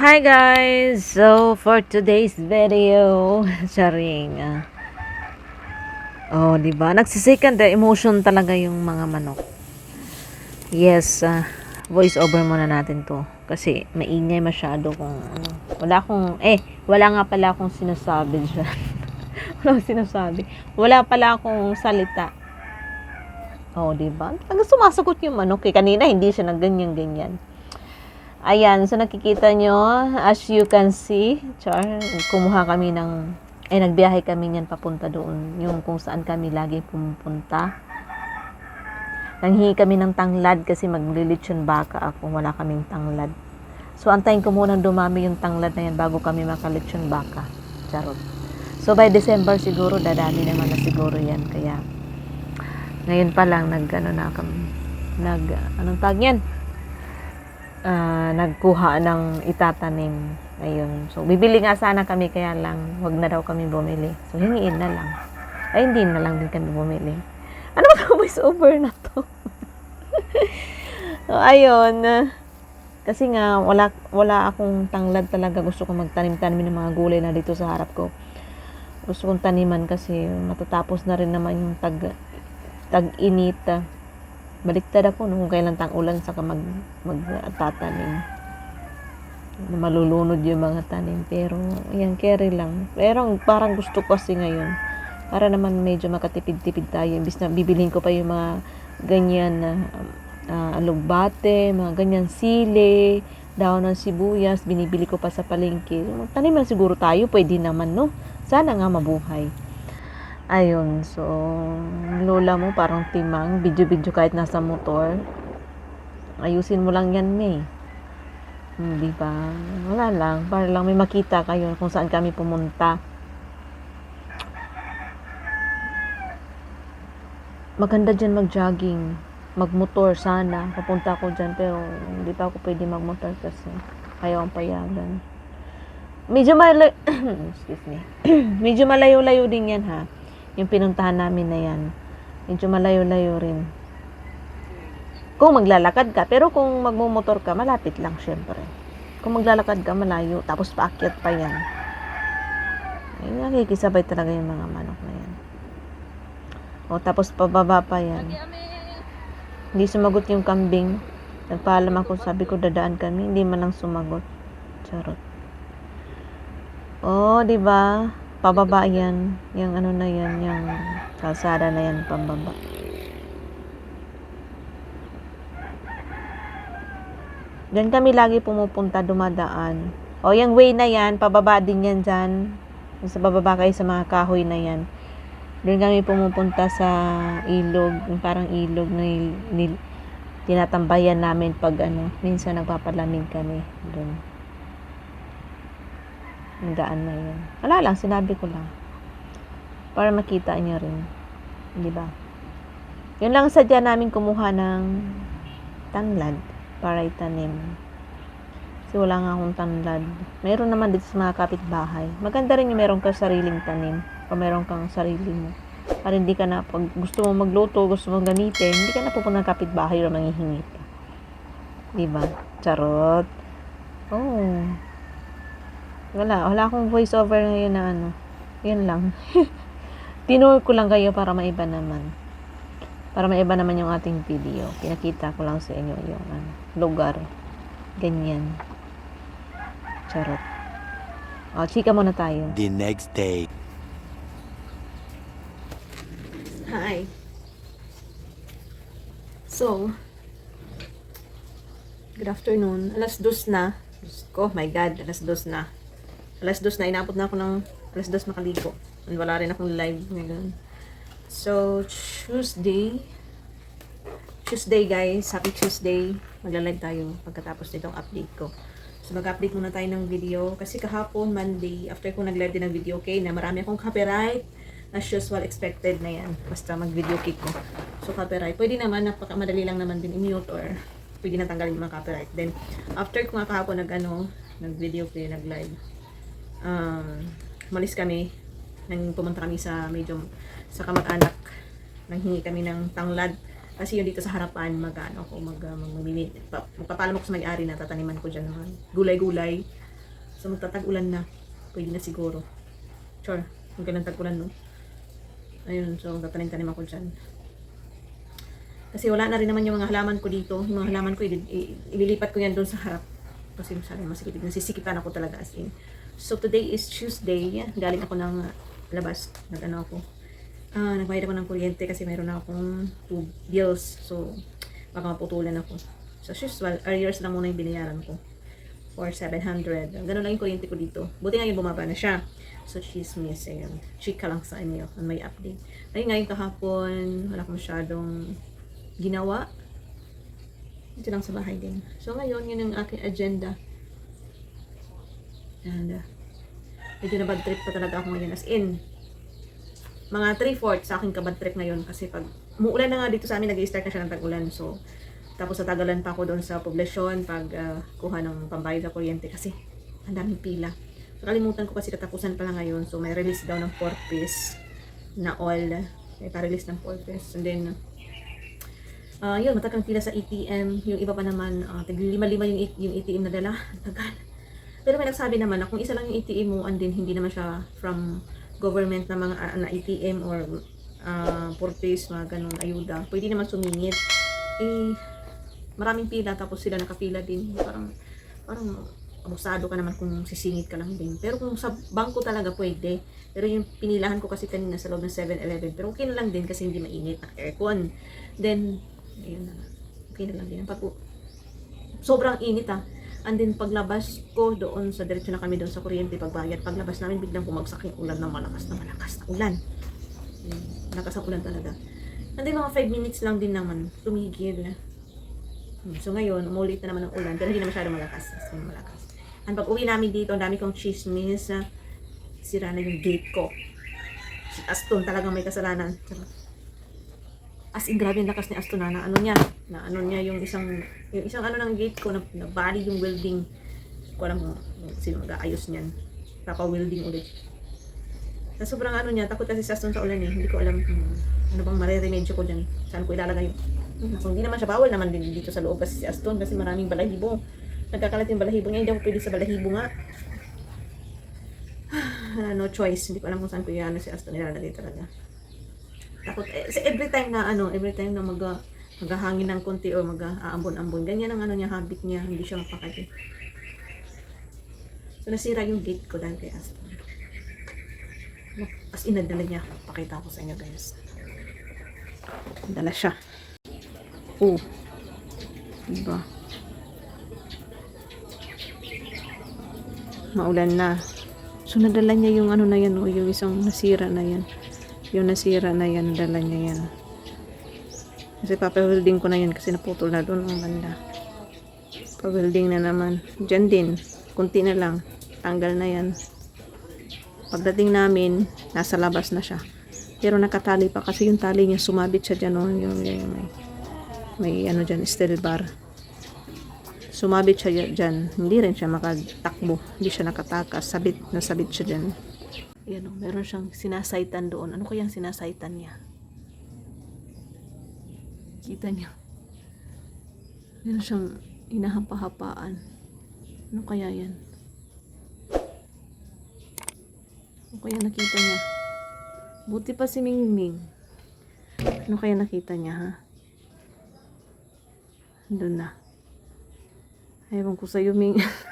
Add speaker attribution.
Speaker 1: Hi guys! So, for today's video, sharing. ah. oh, di ba? Nagsisecond the emotion talaga yung mga manok. Yes, ah, voice over muna natin to. Kasi maingay masyado kung ano. Wala akong, eh, wala nga pala akong sinasabi dyan. wala akong sinasabi. Wala pala akong salita. Oh, di ba? Talaga sumasagot yung manok. Eh, kanina hindi siya nagganyan-ganyan. Ayan, so nakikita nyo, as you can see, char, kumuha kami ng, eh nagbiyahe kami niyan papunta doon, yung kung saan kami lagi pumupunta. Nanghingi kami ng tanglad kasi maglilitsyon baka ako, wala kaming tanglad. So antayin ko munang dumami yung tanglad na yan bago kami makalitsyon baka. Charot. So by December siguro, dadami naman na siguro yan. Kaya ngayon pa lang nag, ano na kami, nag, anong tag yan? Ah, nagkuha ng itatanim. Ayun. So, bibili nga sana kami, kaya lang, wag na daw kami bumili. So, hingiin na lang. Ay, hindi na lang din kami bumili. Ano ba ito voice over na to? so, ayun. Kasi nga, wala, wala akong tanglad talaga. Gusto ko magtanim-tanim ng mga gulay na dito sa harap ko. Gusto kong taniman kasi matatapos na rin naman yung tag, tag-init. Baliktad ako nung kailan tang ulan saka mag magtatanim. Malulunod yung mga tanim pero yan carry lang. Pero parang gusto ko kasi ngayon para naman medyo makatipid-tipid tayo imbis na bibilhin ko pa yung mga ganyan na uh, alugbate, mga ganyan sili, daon ng sibuyas, binibili ko pa sa palengke. Magtanim lang siguro tayo, pwede naman, no? Sana nga mabuhay. Ayun, so, lola mo parang timang, video-video kahit nasa motor. Ayusin mo lang yan, May. Hindi ba? Wala lang, para lang may makita kayo kung saan kami pumunta. Maganda dyan mag-jogging, magmotor sana. Papunta ako dyan, pero hindi pa ako pwede magmotor kasi ayaw ang payagan. Medyo malayo, excuse me. Medyo malayo-layo din yan ha yung pinuntahan namin na yan. Medyo malayo-layo rin. Kung maglalakad ka, pero kung magmumotor ka, malapit lang syempre. Kung maglalakad ka, malayo, tapos paakyat pa yan. Ay, nakikisabay talaga yung mga manok na yan. O, tapos pababa pa yan. Hindi sumagot yung kambing. Nagpaalam ako, sabi ko dadaan kami, hindi man lang sumagot. Charot. Oh, di ba? Pababa yan. Yung ano na yan, yung kalsada na yan, pababa. Diyan kami lagi pumupunta, dumadaan. O, yung way na yan, pababa din yan dyan. Sa bababa kayo sa mga kahoy na yan. Doon kami pumupunta sa ilog, parang ilog na tinatambayan namin pag ano, minsan nagpapalamig kami doon. Ang daan na yun. Wala lang, sinabi ko lang. Para makita niyo rin. Di ba? Yun lang sadya namin kumuha ng tanglad para itanim. Kasi wala nga akong tanglad. Meron naman dito sa mga kapitbahay. Maganda rin yung meron ka sariling tanim. O meron kang sarili mo. Para hindi ka na, pag gusto mo magluto, gusto mo gamitin, hindi ka na pupunta ng kapitbahay o manghihingi ka. Diba? Charot. Oh. Wala, wala akong voice over ngayon na ano. Yun lang. Tinur ko lang kayo para maiba naman. Para maiba naman yung ating video. Pinakita ko lang sa inyo yung ano, lugar. Ganyan. Charot. O, chika muna tayo.
Speaker 2: The next day.
Speaker 1: Hi. So, good afternoon. Alas dos na. Diyos ko, my God, alas dos na. Alas dos na, inabot na ako ng alas dos makaligo. And wala rin akong live ngayon. So, Tuesday. Tuesday, guys. Happy Tuesday. Magla-live tayo pagkatapos nitong update ko. So, mag-update muna tayo ng video. Kasi kahapon, Monday, after ko nag-live din ng video, okay, na marami akong copyright. As usual, expected na yan. Basta mag-video kick ko. So, copyright. Pwede naman, napakamadali lang naman din i-mute or pwede na tanggalin yung mga copyright. Then, after ko nga kahapon nag, ano, nag-video play, nag-live, um, malis kami, nang pumunta kami sa medyo, sa kamag-anak, nang hingi kami ng tanglad, kasi yung dito sa harapan, mag, ano ko, mag, uh, mag, mag, pa, magpapalam ako sa may-ari na tataniman ko dyan, mga gulay-gulay, So magtatag-ulan na. Pwede na siguro. Sure. Kung kailan tag-ulan, no? Ayun, so tatanim-tanim ako dyan. Kasi wala na rin naman yung mga halaman ko dito. Yung mga halaman ko, ililipat ko yan doon sa harap. Kasi masyadong masikip. Nasisikipan ako talaga as in. So today is Tuesday. Galing ako ng uh, labas. Nag-ano ako. Ah, nagbayad ako ng kuryente kasi na akong two bills. So, baka maputulan ako. So, as usual, arrears lang muna yung binayaran ko. For 700. Ganun lang yung kuryente ko dito. Buti nga yung bumaba na siya. So, chismis. Ayun. Chika lang sa inyo. Ang may update. Ayun nga yung kahapon. Wala akong masyadong ginawa. Dito lang sa bahay din. So, ngayon, yun ang aking agenda. And, uh, medyo na trip pa talaga ako ngayon. As in, mga 3-4 sa aking kabad trip ngayon kasi pag umuulan na nga dito sa amin, nag-start na siya ng tag-ulan. So, tapos natagalan pa ako doon sa poblasyon pag ah, kuha ng pambayad na kuryente kasi ang daming pila. So, kalimutan ko kasi katapusan pa lang ngayon. So, may release daw ng 4 piece na all. May pa-release ng 4 piece. And then, ah yun, matagal pila sa ATM. Yung iba pa naman, uh, lima-lima yung, yung ATM na dala. Tagal. Pero may nagsabi naman na kung isa lang yung ATM mo and then hindi naman siya from government na mga ah, na ATM or uh, purpose, mga ganun, ayuda, pwede naman sumingit. Eh, maraming pila tapos sila nakapila din. Parang, parang abusado ka naman kung sisingit ka lang din. Pero kung sa bangko talaga pwede. Pero yung pinilahan ko kasi kanina sa loob ng 7-Eleven. Pero okay na lang din kasi hindi mainit aircon. Then, ayun na. Okay na lang din. Pag, sobrang init ah. And then paglabas ko doon sa diretso na kami doon sa kuryente pagbayad. Paglabas namin biglang bumagsak yung ulan ng malakas na malakas na ulan. Yun, Malakas ang ulan talaga. And then mga 5 minutes lang din naman tumigil. Hmm, So ngayon, umulit na naman ang ulan pero hindi na masyado malakas. As in, malakas. And pag uwi namin dito, ang dami kong chismis. ah, sira na yung gate ko. Si Aston talagang may kasalanan. Charot. As in, grabe yung lakas ni Aston na, na ano niya, na ano niya yung isang, yung isang ano ng gate ko, na, na bali yung welding. Ko alam kung sino mag-aayos niyan. Papa-welding ulit. Sa sobrang ano niya, takot kasi si Aston sa ulan eh. Hindi ko alam kung ano bang mareremedyo ko dyan. Saan ko ilalagay yung... So, hindi naman siya bawal naman din dito sa loob kasi si Aston kasi maraming balahibo. Nagkakalat yung balahibo niya, hindi ako pwede sa balahibo nga. no choice. Hindi ko alam kung saan ko ano si Aston ilalagay talaga takot eh, every time na ano every time na mag maghahangin ng konti or mag-aambon-ambon ganyan ang ano niya habit niya hindi siya mapakali so nasira yung gate ko dahil kay Aston. As in nadala niya pakita ko sa inyo guys. Dala siya. Oh. Diba? Maulan na. So nadala niya yung ano na yan oh, yung isang nasira na yan yung nasira na yan, dala niya yan. Kasi papawelding ko na yan kasi naputol na doon ang banda. Pa-welding na naman. Diyan din. Kunti na lang. Tanggal na yan. Pagdating namin, nasa labas na siya. Pero nakatali pa kasi yung tali niya sumabit siya dyan. Oh, yung, yung, may, may ano dyan, steel bar. Sumabit siya dyan. Hindi rin siya makatakbo. Hindi siya nakatakas. Sabit, nasabit siya dyan. Yan o, meron siyang sinasaitan doon. Ano kayang sinasaitan niya? Kita niyo. Meron siyang inahapa-hapaan. Ano kaya yan? Ano kaya nakita niya? Buti pa si Mingming. Ano kaya nakita niya, ha? Doon na. Ewan ko sa'yo, Ming.